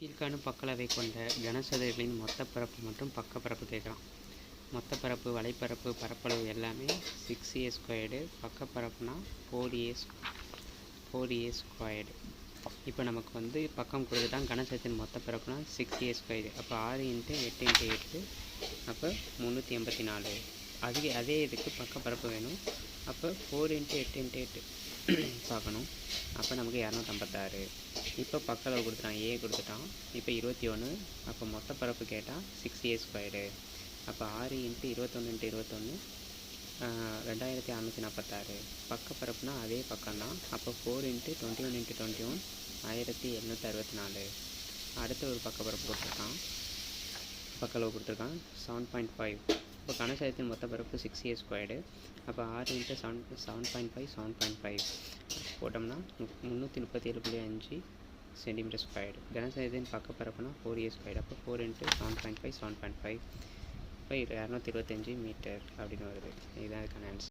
கீழ்காணும் பக்களவை கொண்ட கனசதுரங்களின் மொத்த பரப்பு மற்றும் பக்க பரப்பு கேட்குறான் மொத்த பரப்பு வலைப்பரப்பு பரப்பளவு எல்லாமே சிக்ஸ் ஏ ஸ்கொயர்டு பக்க பரப்புனா four A four A squared இப்போ நமக்கு வந்து பக்கம் கொடுத்துட்டான் கனசதுரத்தின் மொத்த பரப்புனா சிக்ஸ் ஏ ஸ்கொயர்டு அப்போ ஆறு இன்ட்டு எட்டு இன்ட்டு எட்டு அப்போ முந்நூற்றி எண்பத்தி நாலு. அதுவே அதே இதுக்கு பக்க பரப்பு வேணும். அப்போ ஃபோர் இன்ட்டு எட்டு இன்ட்டு எட்டு. பார்க்கணும். அப்போ நமக்கு இரநூத்தம்பத்தாறு இப்போ பக்களவு கொடுத்துட்டான். ஏ கொடுத்துட்டான். இப்போ இருபத்தி ஒன்று அப்போ மொத்த பரப்பு கேட்டால் சிக்ஸ் ஏ ஸ்கொயர்டு அப்போ ஆறு இன்ட்டு இருபத்தொன்று இன்ட்டு இருபத்தொன்று ரெண்டாயிரத்தி அறநூற்றி நாற்பத்தாறு. பக்க பரப்புனா அதே பக்கம்தான். அப்போ four into twenty one into twenty one ஆயிரத்தி எழுநூற்றி அறுபத்தி நாலு. அடுத்த ஒரு பக்க பரப்பு கொடுத்துருக்கான். பக்களவு கொடுத்துருக்கான். செவன் பாயிண்ட் ஃபைவ் இப்போ கனசதுரத்தின் மொத்த பரப்பு சிக்ஸ் ஏ ஸ்கொயர்டு அப்போ ஆறு into seven seven point five seven point five போட்டோம்னா முந்நூற்றி முப்பத்தி ஏழு புள்ளி அஞ்சு சென்டிமீட்டர் ஸ்கொயர்டு. கனசதுரத்தின் பார்க்க போகிறப்பனா ஃபோர் ஏ ஸ்கொயர்டு அப்போ four into seven point five seven point five இப்போ இரநூத்தி இருபத்தஞ்சி மீட்டர் அப்படின்னு வருது. இதுதான் இதுக்கான ஆன்சர்